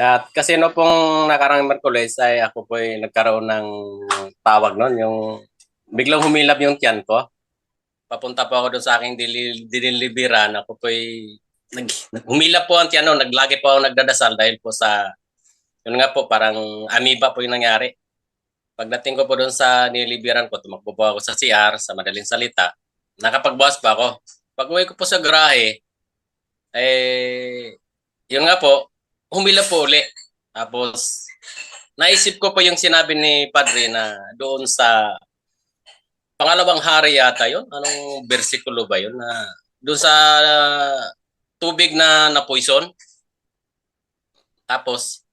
At kasi no pong nakarang Merkules ay ako po ay nagkaroon ng tawag noon, yung biglang humilap yung tiyan ko. Papunta po ako doon sa aking dinilibiran. Ako po ay nag, humilap po ang tiyan no, naglagi po ako nagdadasal dahil po sa yun nga po parang amoeba po yung nangyari. Pagdating ko po doon sa nililibiran ko, tumakbo po ako sa CR sa madaling salita. Nakapagbukas pa ako. Pag uwi ko po sa garahe, eh, yun nga po, humila po uli. Tapos, naisip ko po yung sinabi ni Padre na doon sa pangalawang hari yata yun. Anong versikulo ba yun? Na doon sa tubig na na-poison. Tapos,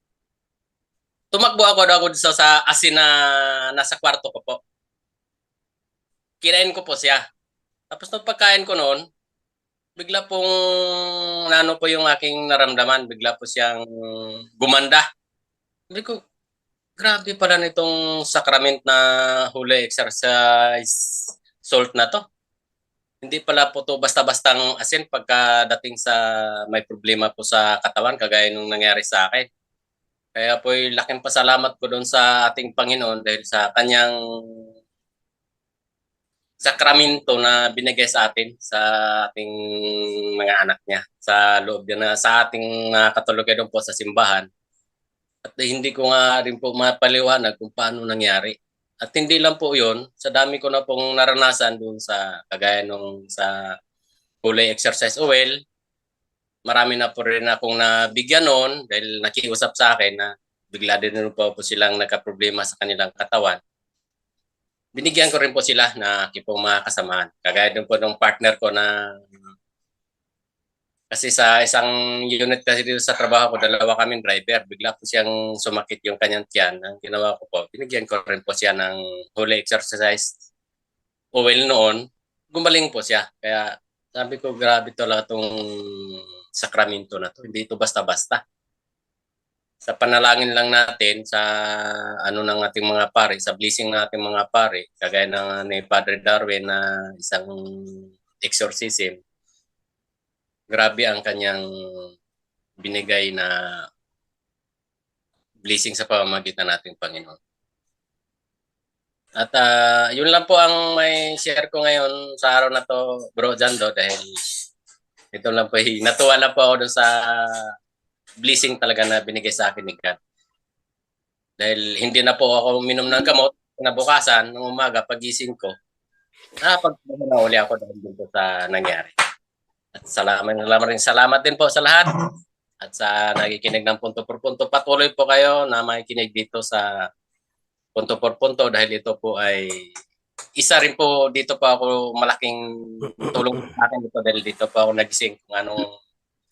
tumakbo ako daw sa, sa asin na nasa kwarto ko po. Kinain ko po siya. Tapos nung pagkain ko noon, bigla pong nano po yung aking naramdaman, bigla po siyang gumanda. Sabi ko, grabe pala nitong sacrament na holy exercise salt na to. Hindi pala po to basta-bastang asin pagkadating sa may problema po sa katawan, kagaya nung nangyari sa akin. Kaya po laking pasalamat ko doon sa ating Panginoon dahil sa kanyang sakramento na binigay sa atin sa ating mga anak niya sa loob na sa ating uh, katulugan doon po sa simbahan. At hindi ko nga rin po mapaliwanag kung paano nangyari. At hindi lang po yun sa dami ko na pong naranasan doon sa kagaya nung sa Holy Exercise Oil marami na po rin akong nabigyan noon dahil nakiusap sa akin na bigla din po, po silang nagka-problema sa kanilang katawan binigyan ko rin po sila na kipong mga kasamahan. Kagaya din po ng partner ko na kasi sa isang unit kasi dito sa trabaho ko, dalawa kaming driver. Bigla po siyang sumakit yung kanyang tiyan. Ang ginawa ko po, binigyan ko rin po siya ng holy exercise oil noon. Gumaling po siya. Kaya sabi ko, grabe to lang itong sakramento na to. Hindi ito basta-basta sa panalangin lang natin sa ano ng ating mga pare, sa blessing ng ating mga pare, kagaya ng ni Padre Darwin na isang exorcism. Grabe ang kanyang binigay na blessing sa pamamagitan nating Panginoon. At uh, yun lang po ang may share ko ngayon sa araw na to, Bro Jando, dahil ito lang po, natuwa na po ako dun sa blessing talaga na binigay sa akin ni God. Dahil hindi na po ako minom ng gamot, nabukasan, ng umaga, pagising ko, nakapagpapala uli ako dahil dito sa nangyari. At salamat, salamat rin, salamat din po sa lahat. At sa nakikinig ng punto por punto, patuloy po kayo na makikinig dito sa punto por punto dahil ito po ay isa rin po dito po ako malaking tulong sa akin dito dahil dito po ako nagising kung anong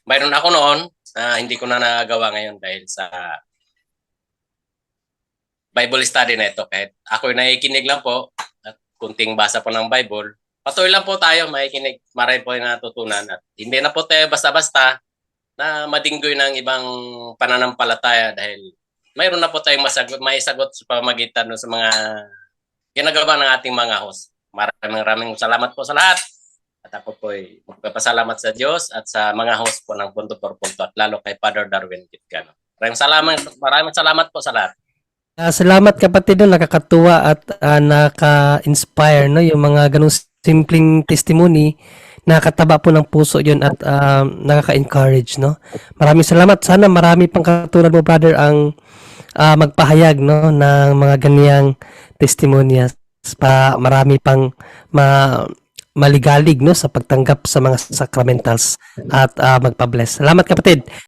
mayroon ako noon na hindi ko na nagawa ngayon dahil sa Bible study na ito. Kahit ako nakikinig lang po at kunting basa po ng Bible, patuloy lang po tayo makikinig. Marami po yung natutunan at hindi na po tayo basta-basta na madinggoy ng ibang pananampalataya dahil mayroon na po tayong masagot, may sagot sa pamagitan sa mga ginagawa ng ating mga host. Maraming maraming salamat po sa lahat. At ako po ay magpapasalamat sa Diyos at sa mga host po ng Punto por Punto at lalo kay Father Darwin Kitgano. Maraming salamat, maraming salamat po sa lahat. Uh, salamat kapatid no, nakakatuwa at uh, naka-inspire no yung mga ganung simpleng testimony nakakataba po ng puso yun at uh, nakaka-encourage no. Maraming salamat. Sana marami pang katulad mo brother ang uh, magpahayag no ng mga ganyang testimonies pa marami pang ma maligalig no sa pagtanggap sa mga sacramentals at uh, magpa-bless. Salamat kapatid.